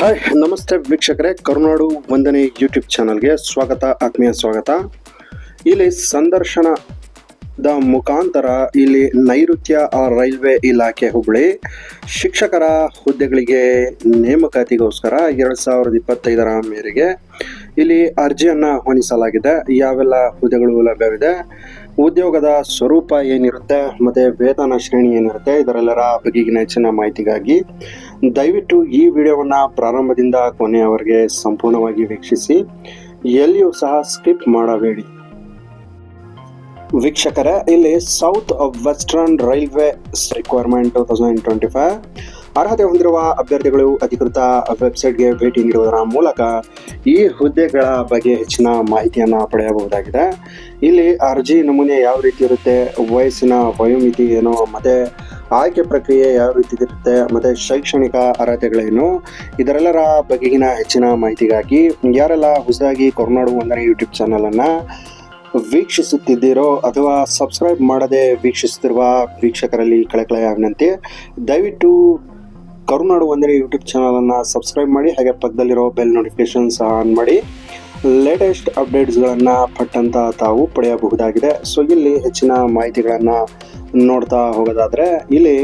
Hi, ನಮಸ್ತೆ ವೀಕ್ಷಕರೇ. ಕರುನಾಡು ವಂದನೆ ಯೂಟ್ಯೂಬ್ ಚಾನಲ್ಗೆ ಸ್ವಾಗತ, ಆತ್ಮೀಯ ಸ್ವಾಗತ. ಇಲ್ಲಿ ಸಂದರ್ಶನದ ಮುಖಾಂತರ ಇಲ್ಲಿ ನೈಋತ್ಯ ರೈಲ್ವೆ ಇಲಾಖೆ ಹುಬ್ಬಳ್ಳಿ ಶಿಕ್ಷಕರ ಹುದ್ದೆಗಳಿಗೆ ನೇಮಕಾತಿಗೋಸ್ಕರ ಎರಡು ಸಾವಿರದ ಇಪ್ಪತ್ತೈದರ ಮೇರೆಗೆ ಇಲ್ಲಿ ಅರ್ಜಿಯನ್ನು ಹೊನಿಸಲಾಗಿದೆ ಯಾವೆಲ್ಲ ಹುದ್ದೆಗಳು ಲಭ್ಯವಿದೆ? ಉದ್ಯೋಗದ ಸ್ವರೂಪ ಏನಿರುತ್ತೆ, ಮತ್ತೆ ವೇತನ ಶ್ರೇಣಿ ಏನಿರುತ್ತೆ, ಇದರೆಲ್ಲರ ಬಗೆಗಿನ ಹೆಚ್ಚಿನ ಮಾಹಿತಿಗಾಗಿ ದಯವಿಟ್ಟು ಈ ವಿಡಿಯೋವನ್ನು ಪ್ರಾರಂಭದಿಂದ ಕೊನೆಯವರೆಗೆ ಸಂಪೂರ್ಣವಾಗಿ ವೀಕ್ಷಿಸಿ. ಎಲ್ಲಿಯೂ ಸಹ ಸ್ಕಿಪ್ ಮಾಡಬೇಡಿ. ವೀಕ್ಷಕರೇ, ಇಲ್ಲಿ south western railway requirement two thousand twenty five ಅರ್ಹತೆ ಹೊಂದಿರುವ ಅಭ್ಯರ್ಥಿಗಳು ಅಧಿಕೃತ ವೆಬ್ಸೈಟ್ಗೆ ಭೇಟಿ ನೀಡುವುದರ ಮೂಲಕ ಈ ಹುದ್ದೆಗಳ ಬಗ್ಗೆ ಹೆಚ್ಚಿನ ಮಾಹಿತಿಯನ್ನು ಪಡೆಯಬಹುದಾಗಿದೆ. ಇಲ್ಲಿ ಅರ್ಜಿ ನಮೂನೆ ಯಾವ ರೀತಿ ಇರುತ್ತೆ, ವಯಸ್ಸಿನ ವಯೋಮಿತಿ ಏನು, ಮತ್ತು ಆಯ್ಕೆ ಪ್ರಕ್ರಿಯೆ ಯಾವ ರೀತಿ ಇರುತ್ತೆ, ಮತ್ತು ಶೈಕ್ಷಣಿಕ ಅರ್ಹತೆಗಳೇನು, ಇದರೆಲ್ಲರ ಬಗೆಗಿನ ಹೆಚ್ಚಿನ ಮಾಹಿತಿಗಾಗಿ ಯಾರೆಲ್ಲ ಹೊಸದಾಗಿ ಕೊರನಾಡು ಒಂದನೇ ಯೂಟ್ಯೂಬ್ ಚಾನಲನ್ನು ವೀಕ್ಷಿಸುತ್ತಿದ್ದೀರೋ ಅಥವಾ ಸಬ್ಸ್ಕ್ರೈಬ್ ಮಾಡದೆ ವೀಕ್ಷಿಸುತ್ತಿರುವ ವೀಕ್ಷಕರಲ್ಲಿ ಕಳಕಳೆಯ ವಿನಂತಿ, ದಯವಿಟ್ಟು ಕರುನಾಡು ಒಂದನೇ ಯೂಟ್ಯೂಬ್ ಚಾನಲನ್ನು ಸಬ್ಸ್ಕ್ರೈಬ್ ಮಾಡಿ, ಹಾಗೆ ಪಕ್ಕದಲ್ಲಿರೋ ಬೆಲ್ ನೋಟಿಫಿಕೇಶನ್ ಸಹ ಆನ್ ಮಾಡಿ ಲೇಟೆಸ್ಟ್ ಅಪ್ಡೇಟ್ಸ್ಗಳನ್ನು ಪಟ್ಟಂತ ತಾವು ಪಡೆಯಬಹುದಾಗಿದೆ. ಸೊ ಇಲ್ಲಿ ಹೆಚ್ಚಿನ ಮಾಹಿತಿಗಳನ್ನು ನೋಡ್ತಾ ಹೋಗೋದಾದರೆ, ಇಲ್ಲಿ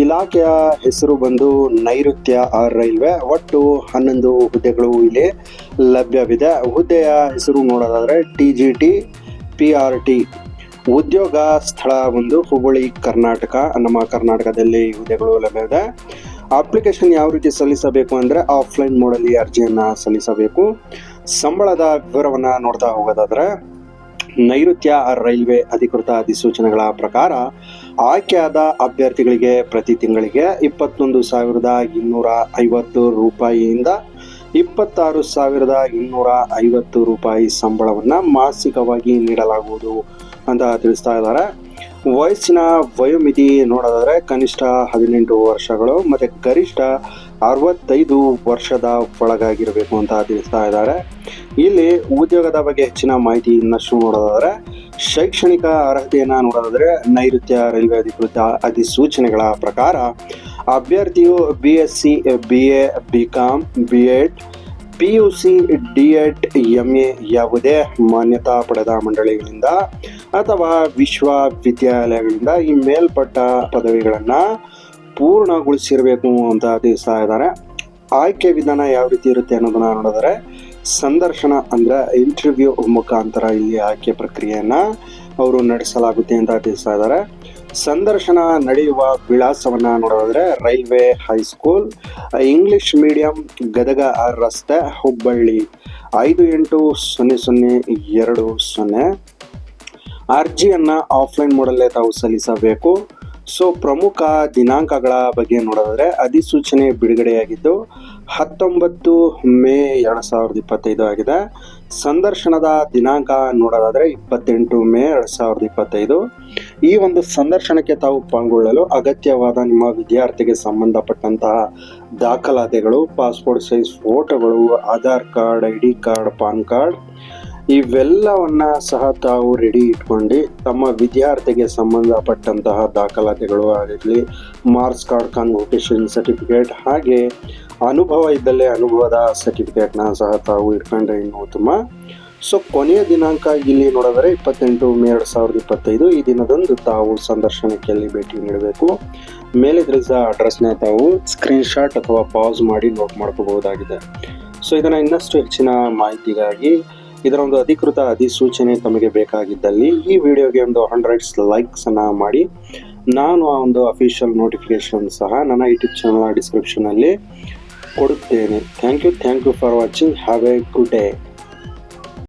ಇಲಾಖೆಯ ಹೆಸರು ಬಂದು ನೈಋತ್ಯ ರೈಲ್ವೆ. ಒಟ್ಟು ಹನ್ನೊಂದು ಹುದ್ದೆಗಳು ಇಲ್ಲಿ ಲಭ್ಯವಿದೆ. ಹುದ್ದೆಯ ಹೆಸರು ನೋಡೋದಾದರೆ T G T P R T ಉದ್ಯೋಗ ಸ್ಥಳ ಒಂದು, ಹುಬ್ಬಳ್ಳಿ, ಕರ್ನಾಟಕ. ನಮ್ಮ ಕರ್ನಾಟಕದಲ್ಲಿ ಹುದ್ದೆಗಳು ಲಭ್ಯವಿದೆ. ಅಪ್ಲಿಕೇಶನ್ ಯಾವ ರೀತಿ ಸಲ್ಲಿಸಬೇಕು ಅಂದರೆ ಆಫ್ಲೈನ್ ಮೋಡಲ್ಲಿ ಅರ್ಜಿಯನ್ನು ಸಲ್ಲಿಸಬೇಕು. ಸಂಬಳದ ವಿವರವನ್ನು ನೋಡ್ತಾ ಹೋಗೋದಾದರೆ ನೈಋತ್ಯ ರೈಲ್ವೆ ಅಧಿಕೃತ ಅಧಿಸೂಚನೆಗಳ ಪ್ರಕಾರ ಆಯ್ಕೆಯಾದ ಅಭ್ಯರ್ಥಿಗಳಿಗೆ ಪ್ರತಿ ತಿಂಗಳಿಗೆ ಇಪ್ಪತ್ತೊಂದು ಸಾವಿರದ ಇನ್ನೂರ ಐವತ್ತು ರೂಪಾಯಿಯಿಂದ ಇಪ್ಪತ್ತಾರು ಸಾವಿರದ ಇನ್ನೂರ ಐವತ್ತು ರೂಪಾಯಿ ಸಂಬಳವನ್ನು ಮಾಸಿಕವಾಗಿ ನೀಡಲಾಗುವುದು ಅಂತ ತಿಳಿಸ್ತಾ ಇದ್ದಾರೆ. ವಯಸ್ಸಿನ ವಯೋಮಿತಿ ನೋಡೋದಾದರೆ ಕನಿಷ್ಠ ಹದಿನೆಂಟು ವರ್ಷಗಳು ಮತ್ತೆ ಗರಿಷ್ಠ ಅರವತ್ತೈದು ವರ್ಷದ ಒಳಗಾಗಿರಬೇಕು ಅಂತ ತಿಳಿಸ್ತಾ ಇದ್ದಾರೆ. ಇಲ್ಲಿ ಉದ್ಯೋಗದ ಬಗ್ಗೆ ಹೆಚ್ಚಿನ ಮಾಹಿತಿ ಇನ್ನಷ್ಟು ನೋಡೋದಾದರೆ ಶೈಕ್ಷಣಿಕ ಅರ್ಹತೆಯನ್ನು ನೋಡೋದಾದರೆ ನೈಋತ್ಯ ರೈಲ್ವೆ ಅಧಿಕೃತ ಅಧಿಸೂಚನೆಗಳ ಪ್ರಕಾರ ಅಭ್ಯರ್ಥಿಯು B S C B A B com B ed P U C D ed M A ಯಾವುದೇ ಮಾನ್ಯತಾ ಪಡೆದ ಮಂಡಳಿಗಳಿಂದ ಅಥವಾ ವಿಶ್ವವಿದ್ಯಾಲಯಗಳಿಂದ ಈ ಮೇಲ್ಪಟ್ಟ ಪದವಿಗಳನ್ನು ಪೂರ್ಣಗೊಳಿಸಿರಬೇಕು ಅಂತ ತಿಳಿಸ್ತಾ ಇದ್ದಾರೆ. ಆಯ್ಕೆ ವಿಧಾನ ಯಾವ ರೀತಿ ಇರುತ್ತೆ ಅನ್ನೋದನ್ನ ನೋಡಿದರೆ, ಸಂದರ್ಶನ ಅಂದ್ರೆ ಇಂಟರ್ವ್ಯೂ ಮುಖಾಂತರ ಇಲ್ಲಿ ಆಯ್ಕೆ ಪ್ರಕ್ರಿಯೆಯನ್ನ ಅವರು ನಡೆಸಲಾಗುತ್ತೆ ಅಂತ ತಿಳಿಸ್ತಾ ಇದ್ದಾರೆ. ಸಂದರ್ಶನ ನಡೆಯುವ ವಿಳಾಸವನ್ನ ನೋಡೋದಾದ್ರೆ, railway high school English medium, Gadag ರಸ್ತೆ, ಹುಬ್ಬಳ್ಳಿ ಐದು ಎಂಟು ಸೊನ್ನೆ ಸೊನ್ನೆ ಎರಡು ಸೊನ್ನೆ. ಅರ್ಜಿಯನ್ನು ಆಫ್ಲೈನ್ ಮೋಡಲ್ಲೇ ತಾವು ಸಲ್ಲಿಸಬೇಕು. ಸೊ ಪ್ರಮುಖ ದಿನಾಂಕಗಳ ಬಗ್ಗೆ ನೋಡೋದಾದರೆ ಅಧಿಸೂಚನೆ ಬಿಡುಗಡೆಯಾಗಿದ್ದು, ಹತ್ತೊಂಬತ್ತು ಮೇ ಎರಡು ಸಾವಿರದ ಇಪ್ಪತ್ತೈದು ಆಗಿದೆ. ಸಂದರ್ಶನದ ದಿನಾಂಕ ನೋಡೋದಾದರೆ ಇಪ್ಪತ್ತೆಂಟು ಮೇ ಎರಡು ಸಾವಿರದ ಇಪ್ಪತ್ತೈದು. ಈ ಒಂದು ಸಂದರ್ಶನಕ್ಕೆ ತಾವು ಪಾಲ್ಗೊಳ್ಳಲು ಅಗತ್ಯವಾದ ನಿಮ್ಮ ವಿದ್ಯಾರ್ಥಿಗೆ ಸಂಬಂಧಪಟ್ಟಂತಹ ದಾಖಲಾತಿಗಳು, ಪಾಸ್ಪೋರ್ಟ್ ಸೈಜ್ ಫೋಟೋಗಳು, Aadhaar card, I D card, PAN card ಇವೆಲ್ಲವನ್ನ ಸಹ ತಾವು ರೆಡಿ ಇಟ್ಕೊಂಡು ತಮ್ಮ ವಿದ್ಯಾರ್ಥಿಗೆ ಸಂಬಂಧಪಟ್ಟಂತಹ ದಾಖಲಾತಿಗಳು ಆಗಿರಲಿ ಮಾರ್ಕ್ಸ್ ಕಾರ್ಡ್ ಕಾನ್ವೊಕೇಶನ್ ಸರ್ಟಿಫಿಕೇಟ್ ಹಾಗೆ ಅನುಭವ ಇದ್ದಲ್ಲೇ ಅನುಭವದ ಸರ್ಟಿಫಿಕೇಟ್ನ ಸಹ ತಾವು ಇಟ್ಕೊಂಡ್ರೆ ಇನ್ನು ಉತ್ತಮ. ಸೊ ಕೊನೆಯ ದಿನಾಂಕ ಇಲ್ಲಿ ನೋಡಿದರೆ ಇಪ್ಪತ್ತೆಂಟು ಮೇ ಎರಡು ಸಾವಿರದ ಇಪ್ಪತ್ತೈದು. ಈ ದಿನದಂದು ತಾವು ಸಂದರ್ಶನಕ್ಕೆ ಅಲ್ಲಿ ಭೇಟಿ ನೀಡಬೇಕು. ಮೇಲೆ ತಿಳಿಸಿದ ಅಡ್ರೆಸ್ನ ತಾವು ಸ್ಕ್ರೀನ್ಶಾಟ್ ಅಥವಾ ಪಾಸ್ ಮಾಡಿ ನೋಟ್ ಮಾಡ್ಕೋಬಹುದಾಗಿದೆ. ಸೊ ಇದನ್ನು ಇನ್ನಷ್ಟು ಹೆಚ್ಚಿನ ಮಾಹಿತಿಗಾಗಿ ಇದರ ಒಂದು ಅಧಿಕೃತ ಅಧಿಸೂಚನೆ ತಮಗೆ ಬೇಕಾಗಿದ್ದಲ್ಲಿ ಈ ವಿಡಿಯೋಗೆ ಒಂದು ಹಂಡ್ರೆಡ್ಸ್ ಲೈಕ್ಸ್ ಅನ್ನ ಮಾಡಿ. ನಾನು ಆ ಒಂದು ಅಫಿಷಿಯಲ್ ನೋಟಿಫಿಕೇಶನ್ ಸಹ ನನ್ನ ಯೂಟ್ಯೂಬ್ ಚಾನಲ್ ಡಿಸ್ಕ್ರಿಪ್ಷನಲ್ಲಿ ಕೊಡುತ್ತೇನೆ. Thank you thank you for watching have a good day